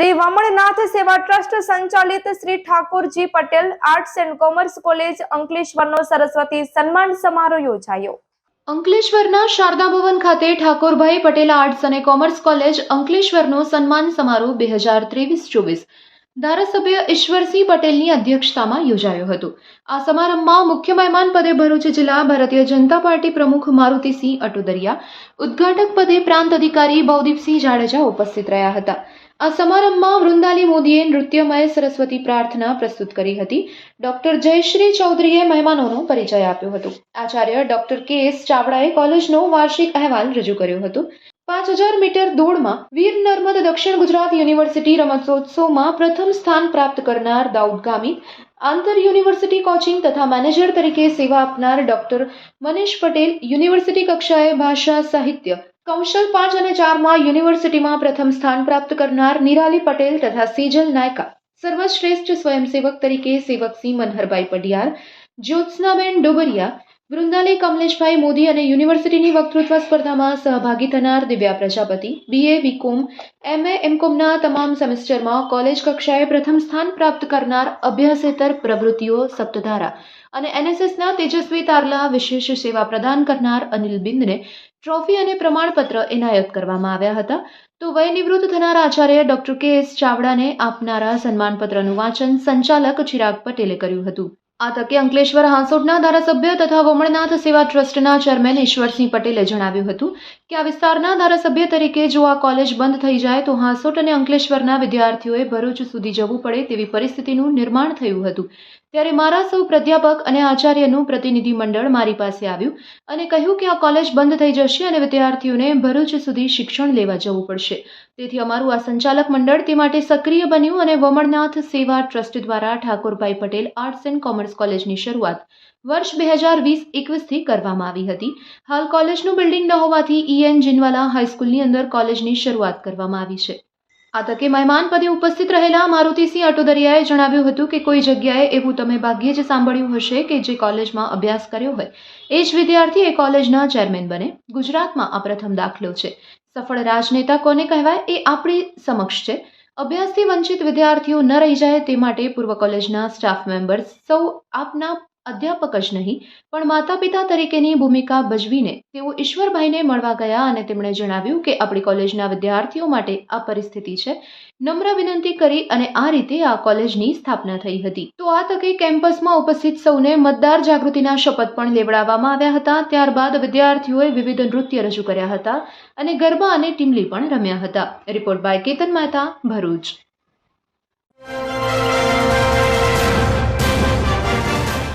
શ્રી વામણનાથ સેવા ટ્રસ્ટ સંચાલિત Shri Thakorji Patel arts and commerce college અંકલેશ્વરનો Saraswati સન્માન સમારોહ યોજાયો. અંકલેશ્વરના શારદા ભવન ખાતે ઠાકોરભાઈ પટેલ આર્ટ્સ અને કોમર્સ કોલેજ અંકલેશ્વરનો સન્માન સમારોહ બે હજાર ત્રેવીસ ચોવીસ. ધારાસભ્ય ઈશ્વરસિંહ પટેલની અધ્યક્ષતામાં યોજાયો હતો. આ સમારંભમાં મુખ્ય મહેમાન પદે ભરૂચ જિલ્લા ભારતીય જનતા પાર્ટી પ્રમુખ મારુતિસિંહ અટોદરિયા, ઉદ્ઘાટક પદે પ્રાંત અધિકારી ભવદીપસિંહ જાડેજા ઉપસ્થિત રહ્યા હતા. આ સમારંભમાં વૃંદાલી મોદીએ નૃત્યમય સરસ્વતી પ્રાર્થના પ્રસ્તુત કરી હતી. ડોક્ટર જયશ્રી ચૌધરીએ મહેમાનોનો પરિચય આપ્યો હતો. આચાર્ય ડોક્ટર કે એસ ચાવડાએ કોલેજનો વાર્ષિક અહેવાલ રજૂ કર્યો હતો. પાંચ હજાર મીટર દોડમાં વીર નર્મદ દક્ષિણ ગુજરાત યુનિવર્સિટી રમતોત્સવમાં પ્રથમ સ્થાન પ્રાપ્ત કરનાર દાઉદ ગામિત આંતર યુનિવર્સિટી કોચિંગ તથા મેનેજર તરીકે સેવા આપનાર ડોક્ટર મનીષ પટેલ યુનિવર્સિટી કક્ષાએ ભાષા સાહિત્ય કૌશલ પાંચ અને ચારમાં યુનિવર્સિટીમાં પ્રથમ સ્થાન પ્રાપ્ત કરનાર નિરાલી પટેલ તથા સીજલ નાયકા. સર્વશ્રેષ્ઠ સ્વયંસેવક તરીકે સેવકસિંહ મનહરભાઈ પડિયાર જ્યોત્સનાબેન ડોબરિયા વૃંદાલી કમલેશભાઈ મોદી અને યુનિવર્સિટીની વક્તૃત્વ સ્પર્ધામાં સહભાગી થનાર Divya Prajapati BA BCom MA એમકોમના તમામ સેમેસ્ટરમાં કોલેજ કક્ષાએ પ્રથમ સ્થાન પ્રાપ્ત કરનાર અભ્યાસેતર પ્રવૃત્તિઓ સપ્તધારા અને એનએસએસના તેજસ્વી તારલા વિશેષ સેવા પ્રદાન કરનાર અનિલ બિંદને ટ્રોફી અને પ્રમાણપત્ર એનાયત કરવામાં આવ્યા હતા. તો વયનિવૃત્ત થનાર આચાર્ય ડોક્ટર કે એસ ચાવડાને આપનારા સન્માનપત્રનું વાંચન સંચાલક ચિરાગ પટેલે કર્યું હતું. આ તકે અંકલેશ્વર હાંસોટના ધારાસભ્ય તથા વમણનાથ સેવા ટ્રસ્ટના ચેરમેન ઈશ્વરસિંહ પટેલે જણાવ્યું હતું કે આ વિસ્તારના ધારાસભ્ય તરીકે જો આ કોલેજ બંધ થઈ જાય તો હાંસોટ અને અંકલેશ્વરના વિદ્યાર્થીઓએ ભરૂચ સુધી જવું પડે તેવી પરિસ્થિતિનું નિર્માણ થયું હતું. ત્યારે મારા સૌ પ્રાધ્યાપક અને આચાર્યનું પ્રતિનિધિ મંડળ મારી પાસે આવ્યું અને કહ્યું કે આ કોલેજ બંધ થઈ જશે અને વિદ્યાર્થીઓને ભરૂચ સુધી શિક્ષણ લેવા જવું પડશે. તેથી અમારું આ સંચાલક મંડળ તે માટે સક્રિય બન્યું અને વમણનાથ સેવા ટ્રસ્ટ દ્વારા Thakorbhai Patel arts and commerce કોલેજની શરૂઆત વર્ષ બે હજાર વીસ એકવીસથી કરવામાં આવી હતી. હાલ કોલેજનું બિલ્ડિંગ ન હોવાથી ઈએન જિનવાલા હાઈસ્કૂલની અંદર કોલેજની શરૂઆત કરવામાં આવી છે. આ તકે મહેમાન પદે ઉપસ્થિત રહેલા મારુતિસિંહ અટોદરિયાએ જણાવ્યું હતું કે કોઈ જગ્યાએ એવું તમે ભાગ્યે જ સાંભળ્યું હશે કે જે કોલેજમાં અભ્યાસ કર્યો હોય. એ જ વિદ્યાર્થી એ કોલેજના ચેરમેન બને. ગુજરાતમાં આ પ્રથમ દાખલો છે. સફળ રાજનેતા કોને કહેવાય એ આપણી સમક્ષ છે. અભ્યાસથી વંચિત વિદ્યાર્થીઓ ન રહી જાય તે માટે પૂર્વ કોલેજના સ્ટાફ મેમ્બર્સ સૌ આપના અધ્યાપક જ નહીં, પણ માતા પિતા તરીકેની ભૂમિકા ભજવીને તેઓ ઈશ્વરભાઈને મળવા ગયા અને તેમણે જણાવ્યું કે આપણી કોલેજના વિદ્યાર્થીઓ માટે આ પરિસ્થિતિ છે. નમ્ર વિનંતી કરી અને આ રીતે આ કોલેજની સ્થાપના થઈ હતી. તો આ તકે કેમ્પસમાં ઉપસ્થિત સૌને મતદાર જાગૃતિના શપથ પણ લેવડાવવામાં આવ્યા હતા. ત્યારબાદ વિદ્યાર્થીઓએ વિવિધ નૃત્ય રજૂ કર્યા હતા અને ગરબા અને ટીમલી પણ રમ્યા હતા. Report by Ketan Mehta, Bharuch.